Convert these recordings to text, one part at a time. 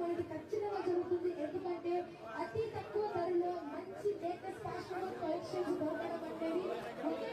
న్యాయబడి ఖచ్చితంగా జరుగుతుంది. ఎందుకంటే అతి తక్కువ ధరలో మంచి లేటెస్ట్ ఫ్యాషనబుల్ కలెక్షన్స్ దొరకడం అనేది okay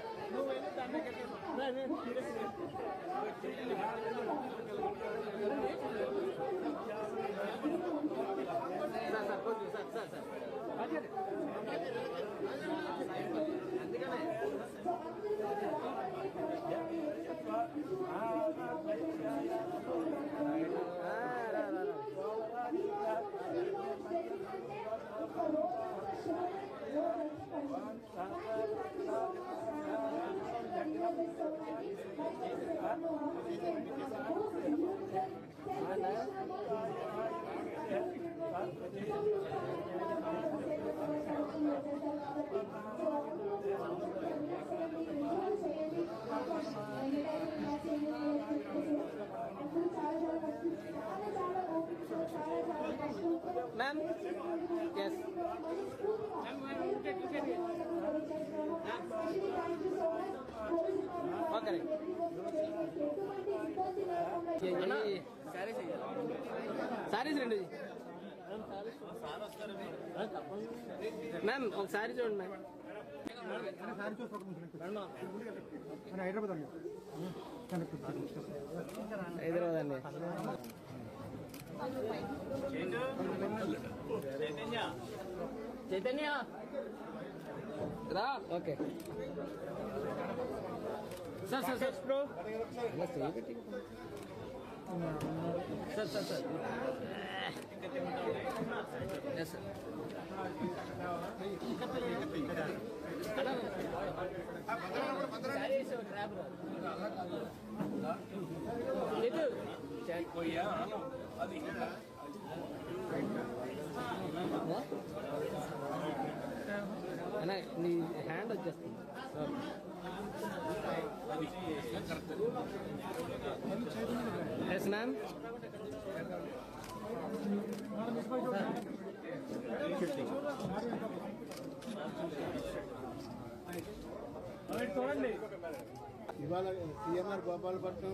ma'am yes okay saris రెండు. మ్యామ్ ఒక సారీ చూడండి మ్యామ్. హైదరాబాద్ అండి. హైదరాబాద్ అండి. చైతన్య. రా okay. Sir sir sir. Bro. Sir sir sir yes sir ఇటు అన్న నీ హ్యాండ్ వచ్చేస్తుంది. సార్ ఇవాళ సిఎంఆర్ గోపాలపట్నం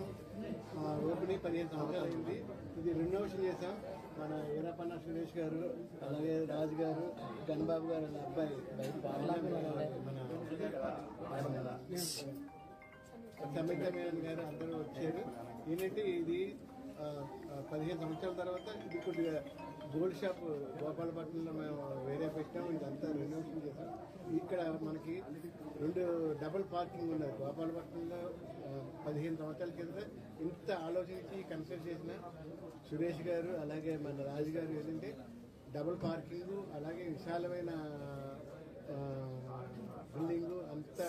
ఆ, ఓపెనింగ్ పదిహేను సంవత్సరాలు అయింది. ఇది రెనోవేషన్ చేశాం. మన ఈరపన్న సురేష్ గారు అలాగే రాజు గారు గణబాబు గారు అనే అబ్బాయి. మన సమిత మేనన్ గారు అందరూ వచ్చారు. ఏంటంటే ఇది పదిహేను సంవత్సరాల తర్వాత ఇది కొద్దిగా గోల్డ్ షాప్ గోపాలపట్నంలో మేము వేరే పెట్టాము ఇదంతా రెనోవేషన్ చేసాం ఇక్కడ మనకి రెండు డబుల్ పార్కింగ్ ఉన్నది. గోపాలపట్నంలో పదిహేను సంవత్సరాల కింద ఇంత ఆలోచించి కన్సల్ట్ చేసిన సురేష్ గారు అలాగే మన రాజు గారు ఏంటంటే డబుల్ పార్కింగ్ అలాగే విశాలమైన బిల్డింగ్ అంత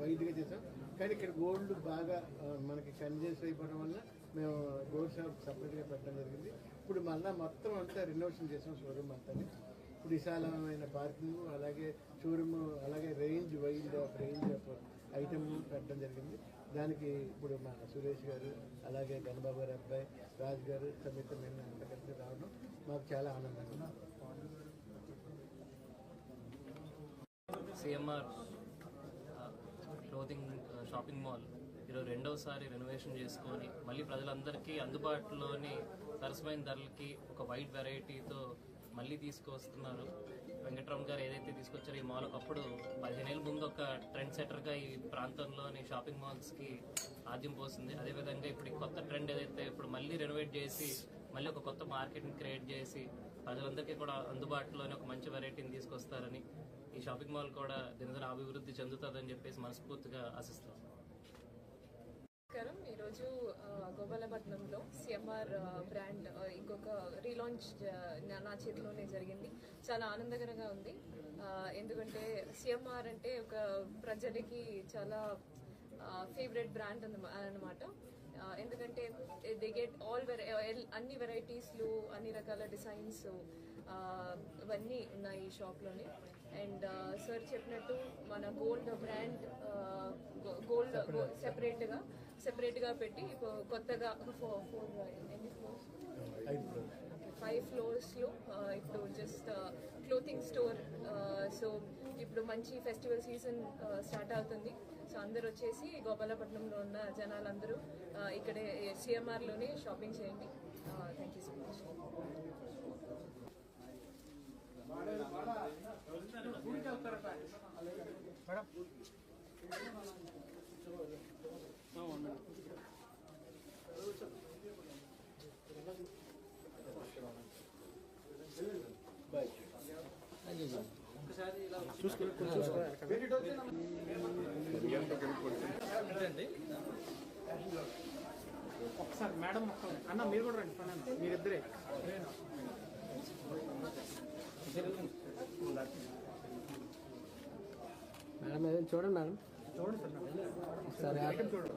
వైద్యుగా చేసాం కానీ ఇక్కడ గోల్డ్ బాగా మనకి కన్జెస్ట్ అయిపోవడం వల్ల మేము గోల్డ్ షాప్ సపరేట్గా పెట్టడం జరిగింది. ఇప్పుడు మళ్ళీ మొత్తం అంతా రినోవేషన్ చేసాం షోరూమ్ అంతా ఇప్పుడు విశాలమైన పార్కింగ్ అలాగే షోరూమ్ అలాగే range wild of range of item పెట్టడం జరిగింది. దానికి ఇప్పుడు మా సురేష్ గారు అలాగే గణబాబు గారి అబ్బాయి రాజు గారు సమిత మేము అంతా కలిసి రావడం మాకు చాలా ఆనందంగా సిఎంఆర్ క్లోతింగ్ షాపింగ్ మాల్ ఈరోజు రెండవసారి రెనోవేషన్ చేసుకొని మళ్ళీ ప్రజలందరికీ అందుబాటులోని సరసమైన ధరలకి ఒక వైట్ వెరైటీతో మళ్ళీ తీసుకొస్తున్నారు. వెంకట్రామ్ గారు ఏదైతే తీసుకొచ్చారో ఈ మాల్ ఒకప్పుడు పదిహేనేళ్ళ ముందు ఒక ట్రెండ్ సెటర్గా ఈ ప్రాంతంలోని షాపింగ్ మాల్స్కి ఆద్యం పోస్తుంది అదేవిధంగా ఇప్పుడు ఈ కొత్త ట్రెండ్ ఏదైతే ఇప్పుడు మళ్ళీ రెనోవేట్ చేసి మళ్ళీ ఒక కొత్త మార్కెట్ని క్రియేట్ చేసి ప్రజలందరికీ కూడా అందుబాటులోనే ఒక మంచి వెరైటీని తీసుకొస్తారని ఈ షాపింగ్ మాల్ కూడా దినదిన అభివృద్ధి చెందుతుందని చెప్పేసి మనస్ఫూర్తిగా ఆశిస్తాం నమస్కారం. ఈరోజు గోపాలపట్నంలో సిఎంఆర్ బ్రాండ్ ఇంకొక రీలాంచ్ నా- చేతిలోనే జరిగింది. చాలా ఆనందకరంగా ఉంది. ఎందుకంటే సిఎంఆర్ అంటే ఒక ప్రజలకి చాలా ఫేవరెట్ బ్రాండ్ అన్నమాట. ఎందుకంటే దే గెట్ ఆల్ అన్ని వెరైటీస్లు అన్ని రకాల డిజైన్స్ ఇవన్నీ ఉన్నాయి ఈ షాప్లోనే అండ్ సార్ చెప్పినట్టు మన గోల్డ్ బ్రాండ్ గోల్డ్ సెపరేట్గా. సెపరేట్గా పెట్టి ఇప్పుడు కొత్తగా ఫోర్ ఫోర్ ఎన్ని ఫ్లోర్స్ ఫైవ్ ఫ్లోర్స్లో ఆ, ఇప్పుడు జస్ట్ క్లోతింగ్ స్టోర్ సో ఇప్పుడు మంచి ఫెస్టివల్ సీజన్ స్టార్ట్ అవుతుంది. సో అందరు వచ్చేసి గోపాలపట్నంలో ఉన్న జనాలందరూ uh, ఇక్కడే సిఎంఆర్లోనే షాపింగ్ చేయండి. థ్యాంక్ యూ సో మచ్ ఒకసారి మేడం అన్న మీరు కూడా రండి పని అన్న మీరిద్దరే. మేడం ఏదైనా చూడండి మేడం. చూడండి సార్ ఒకసారి చూడండి?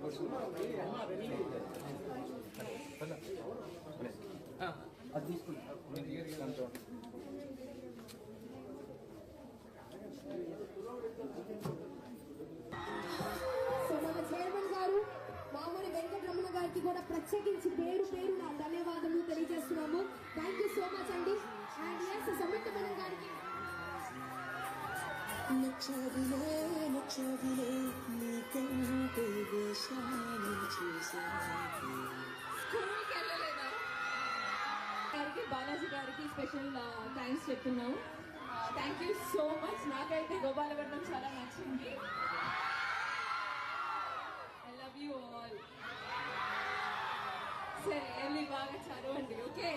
అది తీసుకుంటాం. సో మన చైర్మన్ గారు మామూలు వెంకటరమణ గారికి కూడా ప్రత్యేకించి పేరు పేరు నా ధన్యవాదాలు తెలియజేస్తున్నాము. థ్యాంక్ యూ సో మచ్ అండి. అండ్ ఎస్ సమర్థమణం గారికి. నచ్చవిలే నచ్చవిలే నీకంటే దేశాన్ని చూసాను స్కూల్కి వెళ్ళలేదా? గారికి బాలాజీ గారికి స్పెషల్ థ్యాంక్స్ చెప్తున్నాము. Thank you so much. నాకైతే గోపాలపట్నం చాలా నచ్చింది ఐ లవ్ యూ ఆల్ సరే వెళ్ళి బాగా చదవండి ఓకే?